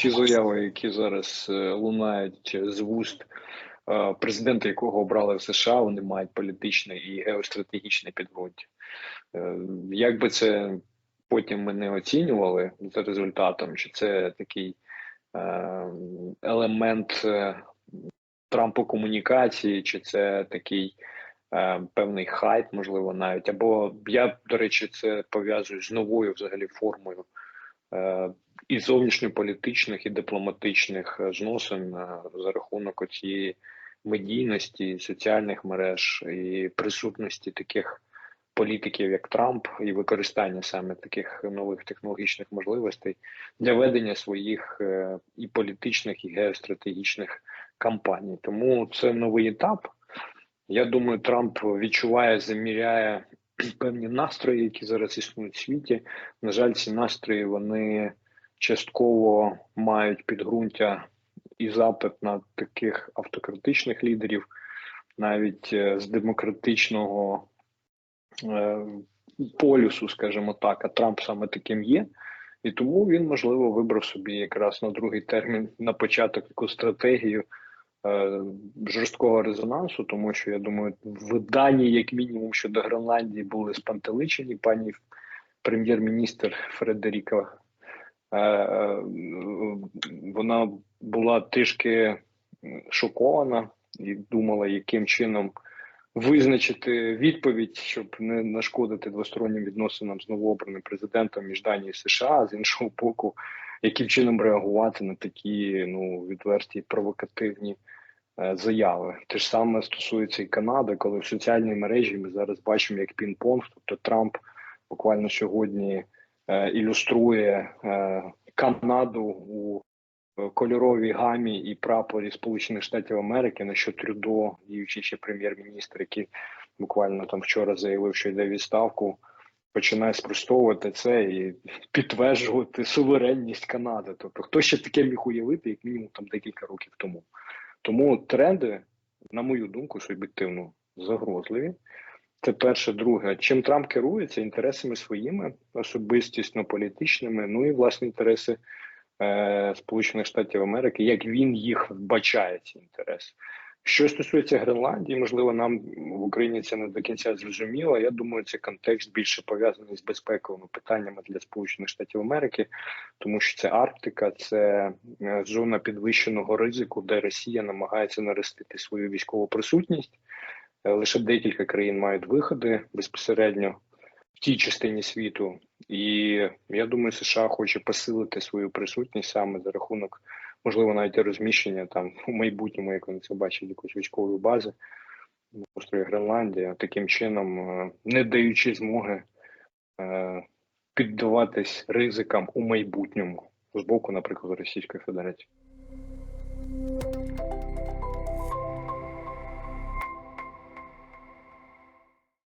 всі заяви, які зараз е, лунають з вуст е, президента, якого обрали в США, вони мають політичне і геостратегічне підґрунтя. Е, Як би це потім ми не оцінювали за результатом, чи це такий елемент Трампу комунікації, чи це такий певний хайп, можливо, навіть. Або я, до речі, це пов'язую з новою взагалі формою і зовнішньополітичних, і дипломатичних е, зносин е, за рахунок цієї медійності, соціальних мереж і присутності таких політиків, як Трамп, і використання саме таких нових технологічних можливостей для ведення своїх е, і політичних, і геостратегічних кампаній. Тому це новий етап. Я думаю, Трамп відчуває, заміряє певні настрої, які зараз існують в світі. На жаль, ці настрої вони частково мають підґрунтя і запит на таких автократичних лідерів, навіть е, з демократичного е, полюсу, скажімо так, а Трамп саме таким є. І тому він, можливо, вибрав собі якраз на другий термін на початок яку стратегію е, жорсткого резонансу, тому що я думаю, в як мінімум, щодо Гренландії були спантеличені пані прем'єр-міністр Фредеріка. Е, е, вона була трішки шокована і думала, яким чином визначити відповідь, щоб не нашкодити двостороннім відносинам з новообраним президентом між Данією і США, з іншого боку, яким чином реагувати на такі ну відверті провокативні е, заяви. Те ж саме стосується і Канади, коли в соціальній мережі ми зараз бачимо як пінг-понг, тобто Трамп буквально сьогодні ілюструє е, Канаду у е, кольоровій гамі і прапорі Сполучених Штатів Америки, на що Трюдо, діючий ще прем'єр-міністр, який буквально там вчора заявив, що йде відставку, починає спростовувати це і підтверджувати суверенність Канади. Тобто, хто ще таке міг уявити, як мінімум там декілька років тому. Тому тренди, на мою думку, суб'єктивно загрозливі. Це перше, друге. Чим Трамп керується інтересами своїми, особистісно політичними, ну і власні інтереси е, Сполучених Штатів Америки, як він їх вбачає, ці інтереси. Що стосується Гренландії, можливо, нам в Україні це не до кінця зрозуміло. Я думаю, це контекст більше пов'язаний з безпековими питаннями для Сполучених Штатів Америки, тому що це Арктика, це е, зона підвищеного ризику, де Росія намагається наростити свою військову присутність. Е, Лише декілька країн мають виходи безпосередньо в тій частині світу, і я думаю, США хоче посилити свою присутність саме за рахунок, можливо, навіть розміщення там у майбутньому, як вони це бачать, якоїсь військової бази на острові Гренландія, таким чином е, не даючи змоги е, піддаватись ризикам у майбутньому з боку, наприклад, Російської Федерації.